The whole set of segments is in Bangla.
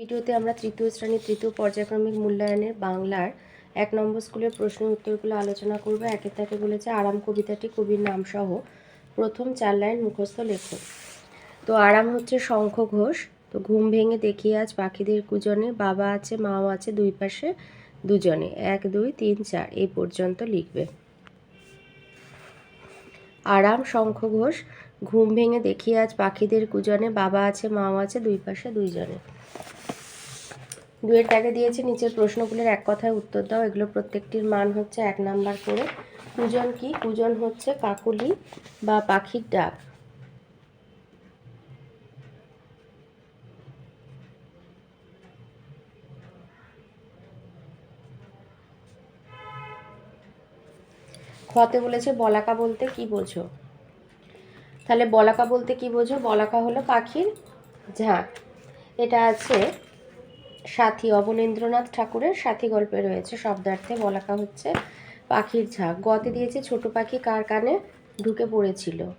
ভিডিওতে আমরা তৃতীয় শ্রেণির তৃতীয় পর্যায়ক্রমিক মূল্যায়নের বাংলার এক নম্বর স্কুলের প্রশ্ন উত্তরগুলো আলোচনা করব। একের তাকে বলেছে আরাম কবিতাটি, কবির নাম সহ প্রথম চার লাইন মুখস্থ লেখো। তো আরাম হচ্ছে শঙ্খ ঘোষ। তো ঘুম ভেঙে দেখি আজ পাখিদের কুজনে, বাবা আছে, মাও আছে, দুই পাশে দুজনে। এক, দুই, তিন, চার এই পর্যন্ত লিখবে। আরাম, শঙ্খ ঘোষ, ঘুম ভেঙে দেখি আজ পাখিদের কুজনে, বাবা আছে, মাও আছে, দুই পাশে দুইজনে। দুয়ের দাগে দিয়েছে, নিচের প্রশ্নগুলোর এক কথায় উত্তর দাও। এগুলো প্রত্যেকটির মান হচ্ছে এক নাম্বার করে। কুজন কি? কুজন হচ্ছে কাকুলি বা পাখির ডাক। খতে বলেছে, বলাকা বলতে কি বোঝো? তাহলে বলাকা বলতে কি বোঝো? বলাকা হলো পাখির ঝাঁক। এটা আছে সাথী অবনীন্দ্রনাথ ঠাকুরের সাথী গল্পে রয়েছে শব্দার্থে, বলাকা হচ্ছে পাখির ঝাঁক। গতে দিয়েছে ছোট পাখি কার কানে ঢুকে পড়েছিল?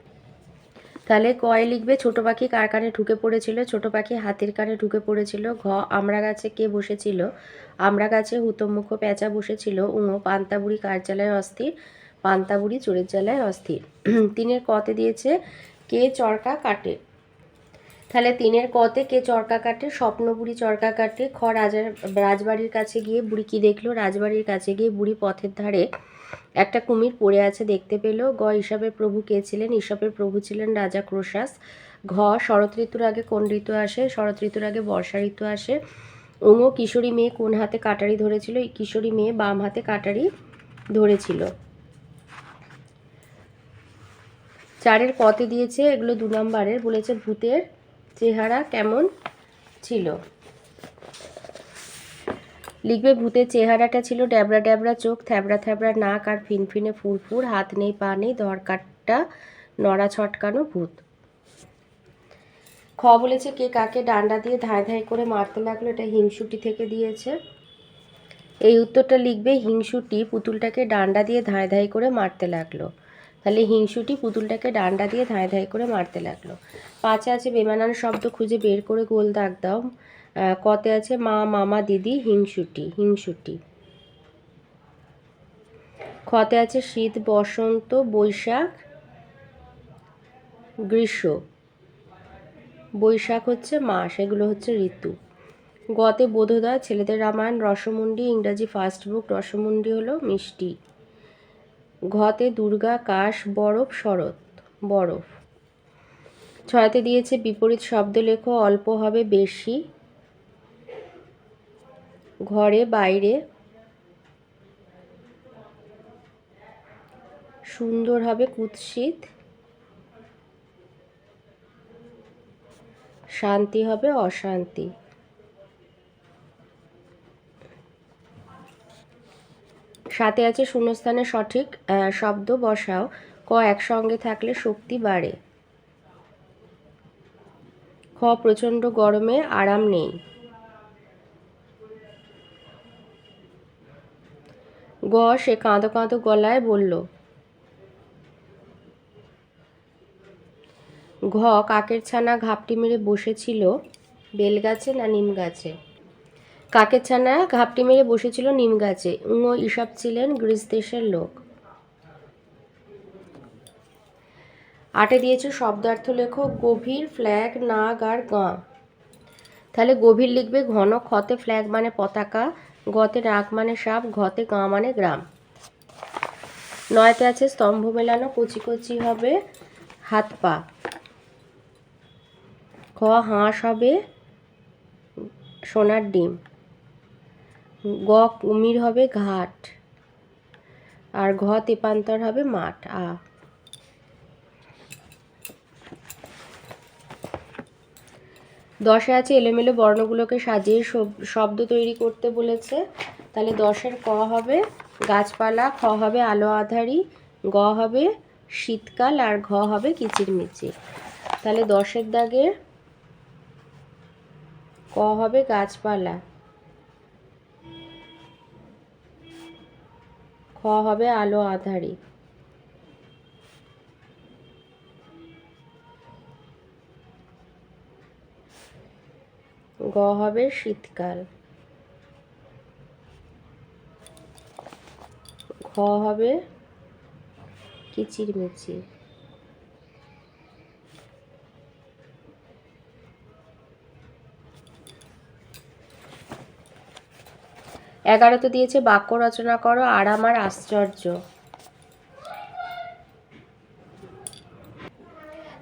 তাহলে কয় লিখবে, ছোট পাখি কার কানে ঢুকে পড়েছিল? ছোট পাখি হাতির কানে ঢুকে পড়েছিল। ঘ, আমরা গাছে কে বসেছিল? আমরা গাছে হুতমুখ পেঁচা বসেছিল। উঙো পান্তাবুড়ি কার জ্বালায় অস্থির? পান্তাবুড়ি চোরের জ্বালায় অস্থির। তিনের কতে দিয়েছে, কে চরকা কাটে? তাহলে তিনের কতে কে চরকা কাটে? স্বপ্নবুড়ি চরকা কাটে। খ, রাজার, রাজবাড়ির কাছে গিয়ে বুড়ি কি দেখল? রাজবাড়ির কাছে গিয়ে বুড়ি পথের ধারে একটা কুমির পড়ে আছে দেখতে পেল। গ ঈশপের প্রভু কে ছিলেন? ঈশপের প্রভু ছিলেন রাজা ক্রোশাস। ঘ, শরৎ ঋতুর আগে কোন ঋতু আসে? শরৎ ঋতুর আগে বর্ষা ঋতু আসে। ওঙ কিশোরী মেয়ে কোন হাতে কাটারি ধরেছিল? কিশোরী মেয়ে বাম হাতে কাটারি ধরেছিল। চারের কতে দিয়েছে, এগুলো দু নম্বরের, বলেছে ভূতের চেহারা কেমন ছিল? লিখবে, ভূতের চেহারাটা ছিল ড্যাবড়া ড্যাবড়া চোখ, থ্যাবড়া থ্যাবড়া নাক আর ফিনফিনে ফুরফুর, হাত নেই, পা নেই, দরকারটা নড়া ছটকানো ভূত। খ বলেছে, কে কাকে ডান্ডা দিয়ে ধায় ধায় করে মারতে লাগল, এটা হিংসুটি থেকে দিয়েছে। এই উত্তরটা লিখবে, হিংসুটি পুতুলটাকে ডান্ডা দিয়ে ধায় ধায় করে মারতে লাগল। তাহলে হিংসুটি পুতুলটাকে ডান্ডা দিয়ে ধায় ধায় করে মারতে লাগল। পাঁচে আছে বেমানান শব্দ খুঁজে বের করে গোল দাগ দাও। কতে আছে মা, মামা, দিদি, হিংসুটি হিংসুটি। খতে আছে শীত, বসন্ত, বৈশাখ, গ্রীষ্ম। বৈশাখ হচ্ছে মাস এগুলো হচ্ছে ঋতু। গতে বোধোদয় ছেলেদের রামায়ণ, রসমুন্ডি, ইংরাজি ফার্স্ট বুক, রসমুন্ডি হলো মিষ্টি। ঘতে দুর্গা, কাশ, বরফ, শরৎ, বরফ। ছয়তে দিয়েছে বিপরীত শব্দ লেখো, অল্প হবে বেশি। ঘরে বাইরে সুন্দর হবে কুৎসিত। শান্তি হবে অশান্তি। সাথে আছে শূন্যস্থানে সঠিক শব্দ বসাও। ক, একসঙ্গে থাকলে শক্তি বাড়ে। খ, প্রচণ্ড গরমে আরাম নেই। গ, সে কাঁদো কাঁদো গলায় বলল, ঘ, কাকের ছানা ঘাপটি মেরে বসেছিল, বেলগাছে না নিম গাছে কাকের ছানা? ঘাপটি মেরে বসেছিল নিম গাছে। উঙো ইসব ছিলেন গ্রিস দেশের লোক। আটে দিয়েছে শব্দার্থ লেখো গভীর ফ্ল্যাগ, নাগ আর গাঁ। তাহলে গভীর লিখবে ঘন খতে ফ্ল্যাগ মানে পতাকা, গতে নাগ মানে সাপ, ঘতে গাঁ মানে গ্রাম। নয়তে আছে স্তম্ভ মেলানো, কচি কচি হবে হাত পা। খ হাঁস হবে সোনার ডিম। গ কুমির হবে ঘাট, আর ঘ তেপান্তর হবে মাঠ, আ। দশে আছে এলোমেলো বর্ণগুলোকে সাজিয়ে শব- শব্দ তৈরি করতে বলেছে। তাহলে দশের ক হবে গাছপালা, খ হবে আলো আধারি, গ হবে শীতকাল, আর ঘ হবে কিচিরমিচির। তাহলে দশের দাগের ক হবে গাছপালা। হবে আলো আধারি। গ হবে শীতকাল। ঘ হবে কিচিরমিচির। এগারোতে দিয়েছে, বাক্য রচনা করো, আর আশ্চর্য।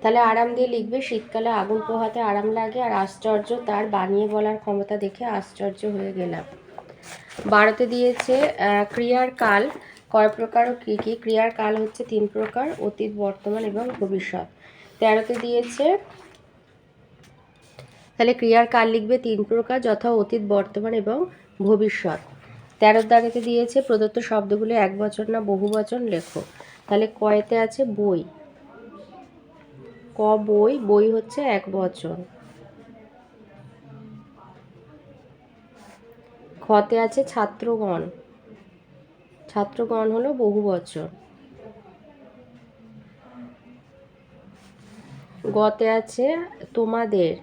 তাহলে আরাম দিয়ে লিখবে, শীতকালে আগুন পোহাতে আরাম লাগে, আর আশ্চর্য তার বানিয়ে বলার ক্ষমতা দেখে আশ্চর্য হয়ে গেলাম। বারোতে দিয়েছে ক্রিয়ার কাল, কয় প্রকার ও কী কী? ক্রিয়ার কাল হচ্ছে তিন প্রকার, অতীত, বর্তমান এবং ভবিষ্যৎ। তেরোতে দিয়েছে, তাহলে ক্রিয়ার কাল লিখবে তিন প্রকার, যথা অতীত, বর্তমান এবং ভবিষ্যৎ। তেরোর দাগেতে দিয়েছে প্রদত্ত শব্দগুলো এক বচন না বহু বচন লেখো তাহলে কয়েতে আছে? বই। ক বই? বই হচ্ছে এক বচন। খতে আছে ছাত্রগণ। ছাত্রগণ হলো বহু বচন। গতে আছে তোমাদের।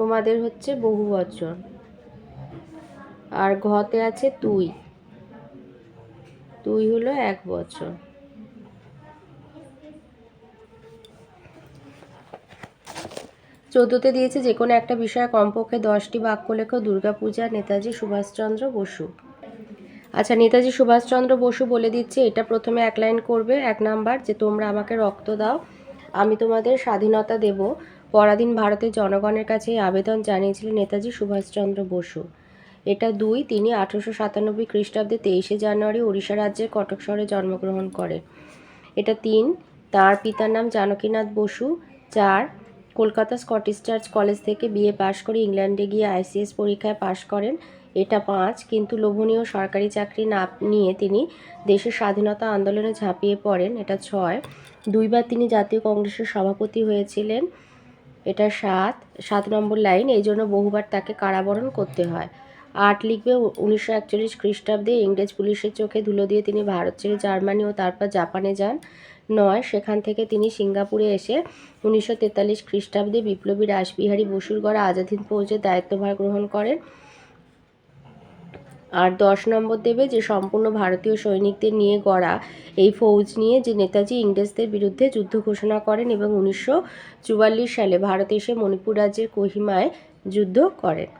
তোমাদের হচ্ছে বহু বচন। আর ঘতে আছে তুই। তুই হলো এক বচন। চোদ্দোতে দিয়েছে যে কোনো একটা বিষয়ে কমপক্ষে দশটি বাক্য লেখো, দুর্গাপূজা, নেতাজি সুভাষচন্দ্র বসু। আচ্ছা নেতাজি সুভাষচন্দ্র বসু বলে দিচ্ছে, এটা প্রথমে এক লাইন করবে, এক নাম্বার, যে তোমরা আমাকে রক্ত দাও, আমি তোমাদের স্বাধীনতা দেব। পরাধীন ভারতের জনগণের কাছে আবেদন জানিয়েছিলেন নেতাজি সুভাষচন্দ্র বসু। এটা দুই, তিনি আঠেরোশো সাতানব্বই খ্রিস্টাব্দে তেইশে জানুয়ারি ওড়িশা রাজ্যের কটক শহরে জন্মগ্রহণ করেন। এটা তিন, তার পিতার নাম জানকীনাথ বসু। চার, কলকাতা স্কটিশ চার্চ কলেজ থেকে বিএ পাশ করে ইংল্যান্ডে গিয়ে আইসিএস পরীক্ষায় পাশ করেন। এটা পাঁচ, কিন্তু লোভনীয় সরকারি চাকরি না নিয়ে তিনি দেশের স্বাধীনতা আন্দোলনে ঝাঁপিয়ে পড়েন। এটা ছয়, দুইবার তিনি জাতীয় কংগ্রেসের সভাপতি হয়েছিলেন। এটা সাত সাত নম্বর লাইন, এই জন্য বহুবার তাকে কারাবরণ করতে হয়। আট লিখবে উনিশশো একচল্লিশ খ্রিস্টাব্দে ইংরেজ পুলিশের চোখে ধুলো দিয়ে তিনি ভারত ছেড়ে জার্মানি ও তারপর জাপানে যান। নয়, সেখান থেকে তিনি সিঙ্গাপুরে এসে উনিশশো তেতাল্লিশ খ্রিস্টাব্দে বিপ্লবী রাসবিহারী বসুর গড়ে আজাদিন পৌঁছে দায়িত্বভার গ্রহণ করেন। আর দশ নম্বর দেবে যে সম্পূর্ণ ভারতীয় সৈনিকদের নিয়ে গড়া এই ফৌজ নিয়ে যে নেতাজি ইংরেজদের বিরুদ্ধে যুদ্ধ ঘোষণা করেন এবং উনিশশো চুয়াল্লিশ সালে ভারত এসে মণিপুর রাজ্যের কোহিমায় যুদ্ধ করেন।